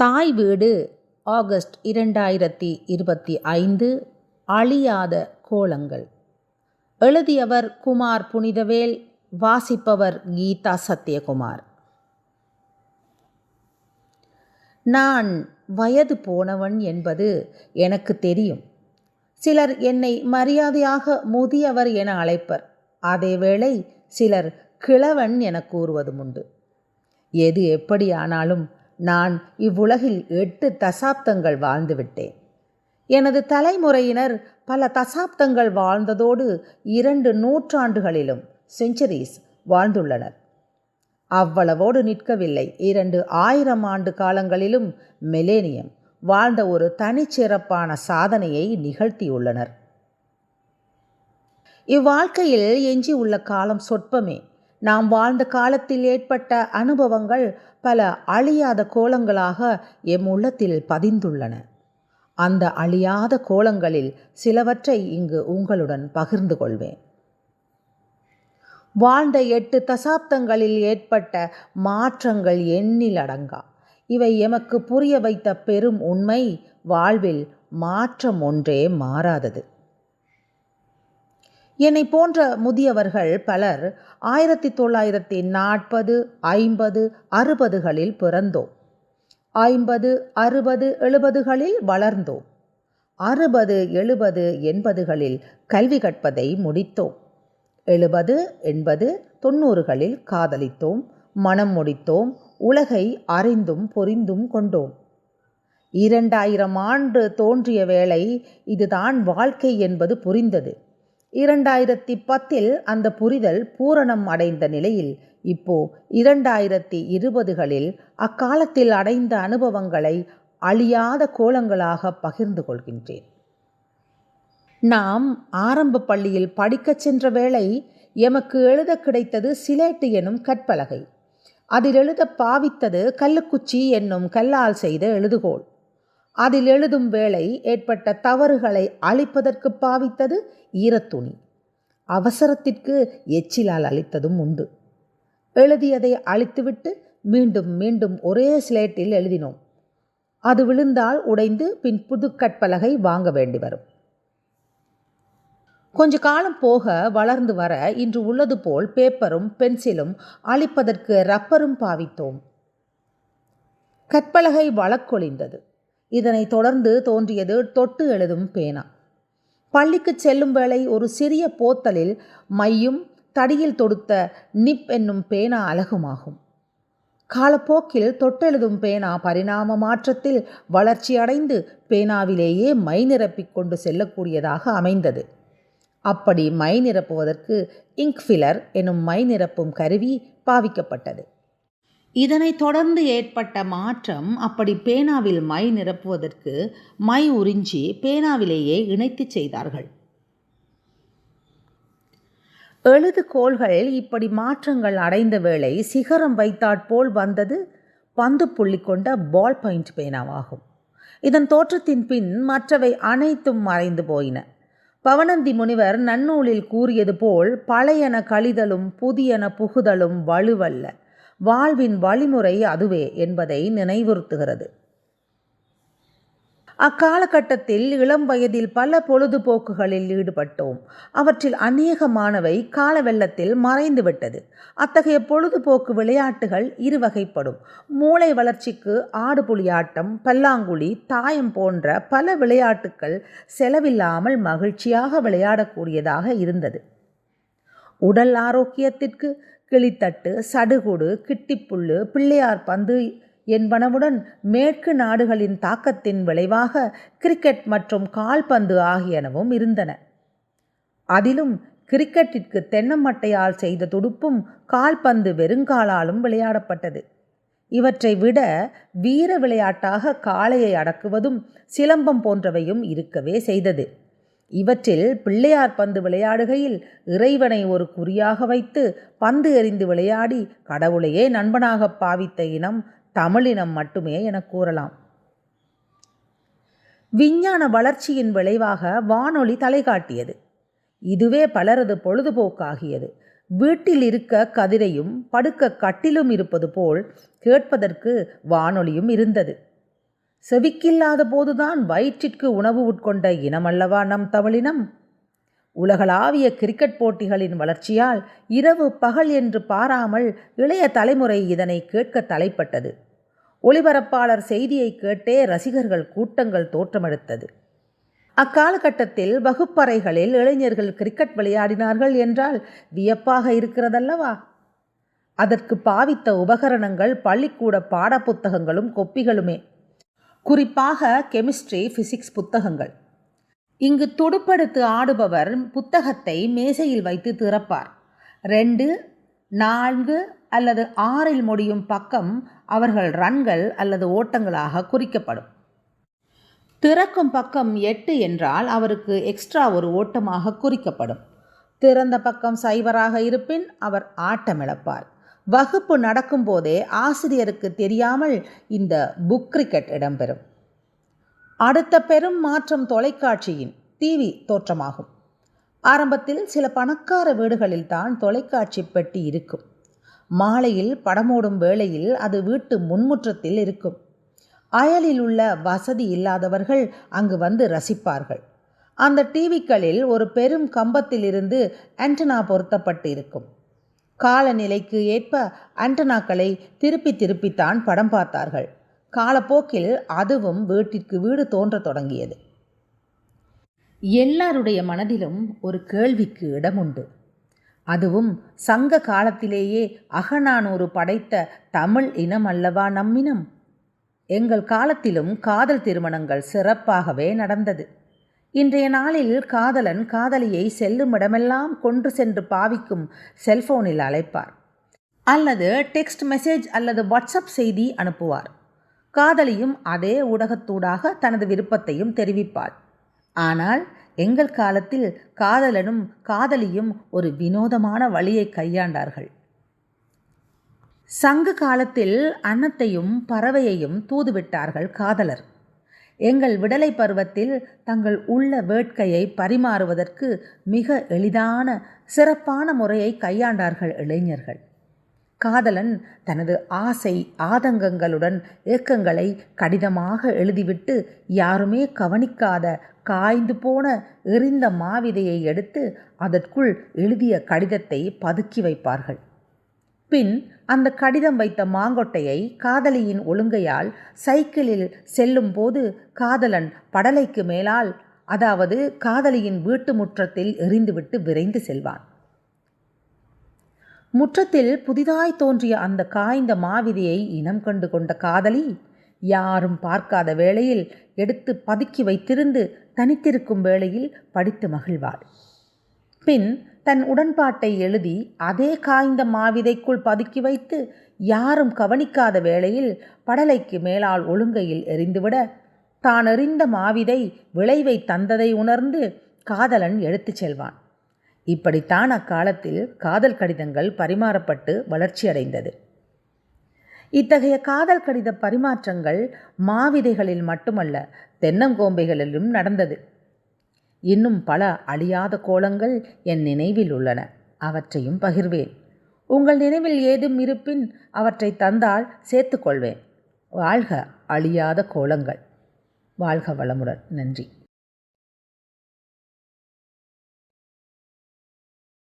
தாய் வீடு ஆகஸ்ட் இரண்டாயிரத்தி இருபத்தி ஐந்து அழியாத கோலங்கள். எழுதியவர் குமார் புனிதவேல் வாசிப்பவர் கீதா சத்யகுமார். நான் வயது போனவன் என்பது எனக்கு தெரியும். சிலர் என்னை மரியாதையாக முதியவர் என அழைப்பர். அதேவேளை சிலர் கிழவன் என கூறுவதும் உண்டு எது எப்படியானாலும் நான் இவ்வுலகில் எட்டு தசாப்தங்கள் வாழ்ந்துவிட்டேன். எனது தலைமுறையினர் பல தசாப்தங்கள் வாழ்ந்ததோடு இரண்டு நூற்றாண்டுகளிலும் செஞ்சுரிஸ் வாழ்ந்துள்ளனர். அவ்வளவோடு நிற்கவில்லை. இரண்டு ஆயிரம் ஆண்டு காலங்களிலும் மெலேனியம் வாழ்ந்த ஒரு தனிச்சிறப்பான சாதனையை நிகழ்த்தியுள்ளனர். இவ்வாழ்க்கையில் எஞ்சி உள்ள காலம் சொற்பமே. நாம் வாழ்ந்த காலத்தில் ஏற்பட்ட அனுபவங்கள் பல அழியாத கோலங்களாக எம் உள்ளத்தில் பதிந்துள்ளன. அந்த அழியாத கோலங்களில் சிலவற்றை இங்கு உங்களுடன் பகிர்ந்து கொள்வேன். வாழ்ந்த எட்டு தசாப்தங்களில் ஏற்பட்ட மாற்றங்கள் எண்ணில் அடங்கா. இவை எமக்கு புரிய வைத்த பெரும் உண்மை வாழ்வில் மாற்றம் ஒன்றே மாறாதது. என்னை போன்ற முதியவர்கள் பலர் ஆயிரத்தி தொள்ளாயிரத்தி நாற்பது ஐம்பது அறுபதுகளில் பிறந்தோம். ஐம்பது அறுபது எழுபதுகளில் வளர்ந்தோம். அறுபது எழுபது எண்பதுகளில் கல்வி கற்பதை முடித்தோம். எழுபது எண்பது தொண்ணூறுகளில் காதலித்தோம் மனம் முடித்தோம் உலகை அறிந்தும் பொறிந்தும் கொண்டோம். இரண்டாயிரம் ஆண்டு தோன்றிய வேளை இதுதான் வாழ்க்கை என்பது புரிந்தது. இரண்டாயிரத்தி பத்தில் அந்த புரிதல் பூரணம் அடைந்த நிலையில் இப்போ இரண்டாயிரத்தி இருபதுகளில் அக்காலத்தில் அடைந்த அனுபவங்களை அழியாத கோலங்களாக பகிர்ந்து கொள்கின்றேன். நாம் ஆரம்ப பள்ளியில் படிக்கச் சென்ற வேளை எமக்கு எழுத கிடைத்தது சிலேட்டு எனும் கற்பலகை. அதில் எழுத பாவித்தது கல்லுக்குச்சி என்னும் கல்லால் செய்த எழுதுகோள். அதில் எழுதும் வேளை ஏற்பட்ட தவறுகளை அழிப்பதற்கு பாவித்தது ஈரத்துணி. அவசரத்திற்கு எச்சிலால் அழித்ததும் உண்டு. எழுதியதை அழித்துவிட்டு மீண்டும் மீண்டும் ஒரே ஸ்லேட்டில் எழுதினோம். அது விழுந்தால் உடைந்து பின் புது கற்பலகை வாங்க வேண்டி வரும். கொஞ்ச காலம் போக வளர்ந்து வர இன்று உள்ளது போல் பேப்பரும் பென்சிலும் அழிப்பதற்கு ரப்பரும் பாவித்தோம். கற்பலகை வழக்கொழிந்தது இதனைத் தொடர்ந்து தோன்றியது தொட்டு எழுதும் பேனா. பள்ளிக்கு செல்லும் வேளை ஒரு சிறிய போத்தலில் மையும் தடியில் தொடுத்த நிப் என்னும் பேனா அழகுமாகும். காலப்போக்கில் தொட்டெழுதும் பேனா பரிணாம மாற்றத்தில் வளர்ச்சியடைந்து பேனாவிலேயே மை நிரப்பிக் கொண்டு செல்லக்கூடியதாக அமைந்தது. அப்படி மை நிரப்புவதற்கு இங்க் ஃபிலர் எனும் மை நிரப்பும் கருவி பாவிக்கப்பட்டது. இதனைத் தொடர்ந்து ஏற்பட்ட மாற்றம் அப்படி பேனாவில் மை நிரப்புவதற்கு மை உறிஞ்சி பேனாவிலேயே இணைத்து செய்தார்கள். எழுதுகோள்கள் இப்படி மாற்றங்கள் அடைந்த வேளை சிகரம் வைத்தாற்போல் வந்தது பந்து புள்ளி கொண்ட பால் பாயிண்ட் பேனாவாகும். இதன் தோற்றத்தின் பின் மற்றவை அனைத்தும் மறைந்து போயின. பவனந்தி முனிவர் நன்னூலில் கூறியது போல் பழையன கழிதலும் புதியன புகுதலும் வலுவல்ல. வாழ்வின் வழிமுறை அதுவே என்பதை நினைவுறுத்துகிறது. அக்காலகட்டத்தில் இளம் வயதில் பல பொழுதுபோக்குகளில் ஈடுபட்டோம். அவற்றில் அநேகமானவை கால வெள்ளத்தில் மறைந்துவிட்டது அத்தகைய பொழுதுபோக்கு விளையாட்டுகள் இருவகைப்படும். மூளை வளர்ச்சிக்கு ஆடுபுலியாட்டம் பல்லாங்குழி தாயம் போன்ற பல விளையாட்டுக்கள் செலவில்லாமல் மகிழ்ச்சியாக விளையாடக்கூடியதாக இருந்தது. உடல் ஆரோக்கியத்திற்கு கிளித்தட்டு சடுகுடு கிட்டிப்புல்லு பிள்ளையார் பந்து என்பனவுடன் மேற்கு நாடுகளின் தாக்கத்தின் விளைவாக கிரிக்கெட் மற்றும் கால்பந்து ஆகியனவும் இருந்தன. அதிலும் கிரிக்கெட்டிற்கு தென்னமட்டையால் செய்த துடுப்பும் கால்பந்து வெறுங்காலாலும் விளையாடப்பட்டது. இவற்றை விட வீர விளையாட்டாக காளையை அடக்குவதும் சிலம்பம் போன்றவையும் இருக்கவே செய்தது. இவற்றில் பிள்ளையார் பந்து விளையாடுகையில் இறைவனை ஒரு குறியாக வைத்து பந்து எறிந்து விளையாடி கடவுளையே நண்பனாக பாவித்த இனம் தமிழினம் மட்டுமே என கூறலாம். விஞ்ஞான வளர்ச்சியின் விளைவாக வானொலி தலை காட்டியது. இதுவே பலரது பொழுதுபோக்காகியது. வீட்டில் இருக்க கதிரையும் படுக்க கட்டிலும் இருப்பது போல் கேட்பதற்கு வானொலியும் இருந்தது. செவிக்கில்லாத போதுதான் வயிற்றிற்கு உணவு உட்கொண்ட இனமல்லவா நம் தமிழினம்? உலகளாவிய கிரிக்கெட் போட்டிகளின் வளர்ச்சியால் இரவு பகல் என்று பாராமல் இளைய தலைமுறை இதனை கேட்க தலைப்பட்டது. ஒளிபரப்பாளர் செய்தியை கேட்டே ரசிகர்கள் கூட்டங்கள் தோற்றமெடுத்தது. அக்காலகட்டத்தில் வகுப்பறைகளில் இளைஞர்கள் கிரிக்கெட் விளையாடினார்கள் என்றால் வியப்பாக இருக்கிறதல்லவா? அதற்கு பாவித்த உபகரணங்கள் பள்ளிக்கூட பாடப்புத்தகங்களும் கொப்பிகளுமே. குறிப்பாக கெமிஸ்ட்ரி ஃபிசிக்ஸ் புத்தகங்கள். இங்கு துடுப்படுத்து ஆடுபவர் புத்தகத்தை மேசையில் வைத்து திறப்பார். ரெண்டு நான்கு அல்லது ஆறில் முடியும் பக்கம் அவர்கள் ரன்கள் அல்லது ஓட்டங்களாக குறிக்கப்படும். திறக்கும் பக்கம் எட்டு என்றால் அவருக்கு எக்ஸ்ட்ரா ஒரு ஓட்டமாக குறிக்கப்படும். திறந்த பக்கம் சைபராக இருப்பின் அவர் ஆட்டமிழப்பார். வகுப்பு நடக்கும்போதே ஆசிரியருக்கு தெரியாமல் இந்த புக் கிரிக்கெட் இடம்பெறும். அடுத்த பெரும் மாற்றம் தொலைக்காட்சியின் டிவி தோற்றமாகும். ஆரம்பத்தில் சில பணக்கார வீடுகளில் தான் தொலைக்காட்சி பெட்டி இருக்கும். மாலையில் படமோடும் வேளையில் அது வீட்டு முன்முற்றத்தில் இருக்கும். அயலில் உள்ள வசதி இல்லாதவர்கள் அங்கு வந்து ரசிப்பார்கள். அந்த டிவிக்களில் ஒரு பெரும் கம்பத்திலிருந்து ஆண்டனா பொருத்தப்பட்டு இருக்கும் காலநிலைக்கு ஏற்ப ஆண்டனாக்களை திருப்பி திருப்பித்தான் படம் பார்த்தார்கள். காலப்போக்கில் அதுவும் வீட்டிற்கு வீடு தோன்ற தொடங்கியது. எல்லாருடைய மனதிலும் ஒரு கேள்விக்கு இடம் உண்டு. அதுவும் சங்க காலத்திலேயே அகநானூறு படைத்த தமிழ் இனம் அல்லவா நம்மினம்? எங்கள் காலத்திலும் காதல் திருமணங்கள் சிறப்பாகவே நடந்தது. இன்றைய நாளில் காதலன் காதலியை செல்லும் இடமெல்லாம் கொன்று சென்று பாவிக்கும் செல்போனில் அழைப்பார். அல்லது டெக்ஸ்ட் மெசேஜ் அல்லது வாட்ஸ்அப் செய்தி அனுப்புவார். காதலியும் அதே ஊடகத்தூடாக தனது விருப்பத்தையும் தெரிவிப்பாள். ஆனால் எங்கள் காலத்தில் காதலனும் காதலியும் ஒரு வினோதமான வழியை கையாண்டார்கள். சங்க காலத்தில் அன்னத்தையும் பறவையையும் தூதுவிட்டார்கள் காதலர். எங்கள் விடலை பருவத்தில் தங்கள் உள்ள வேட்கையை பரிமாறுவதற்கு மிக எளிதான சிறப்பான முறையை கையாண்டார்கள் இளைஞர்கள். காதலன் தனது ஆசை ஆதங்கங்களுடன் ஏக்கங்களை கடிதமாக எழுதிவிட்டு யாருமே கவனிக்காத காய்ந்து போன எரிந்த மாவிதையை எடுத்து அதற்குள் எழுதிய கடிதத்தை பதுக்கி வைப்பார்கள். பின் அந்த கடிதம் வைத்த மாங்கொட்டையை காதலியின் ஒழுங்கையால் சைக்கிளில் செல்லும் போது காதலன் படலைக்கு மேலால் அதாவது காதலியின் வீட்டு முற்றத்தில் எறிந்துவிட்டு விரைந்து செல்வான். முற்றத்தில் புதிதாய் தோன்றிய அந்த காய்ந்த மாவிதியை இனம் கண்டு கொண்ட காதலி யாரும் பார்க்காத வேளையில் எடுத்து பதுக்கி வைத்திருந்து தனித்திருக்கும் வேளையில் படித்து மகிழ்வாள். பின் தன் உடன்பாட்டை எழுதி அதே காய்ந்த மாவிதைக்குள் பதுக்கி வைத்து யாரும் கவனிக்காத வேளையில் படலைக்கு மேலால் ஒழுங்கையில் எரிந்துவிட தான் எறிந்த மாவிதை விளைவை தந்ததை உணர்ந்து காதலன் எடுத்துச் செல்வான். இப்படித்தான் அக்காலத்தில் காதல் கடிதங்கள் பரிமாறப்பட்டு வளர்ச்சியடைந்தது இத்தகைய காதல் கடித பரிமாற்றங்கள் மாவிதைகளில் மட்டுமல்ல தென்னங்கோம்பைகளிலும் நடந்தது. இன்னும் பல அழியாத கோலங்கள் என் நினைவில் உள்ளன அவற்றையும் பகிர்வேன். உங்கள் நினைவில் ஏதும் இருப்பின் அவற்றை தந்தால் சேர்த்துக்கொள்வேன் வாழ்க அழியாத கோலங்கள். வாழ்க வளமுடன். நன்றி.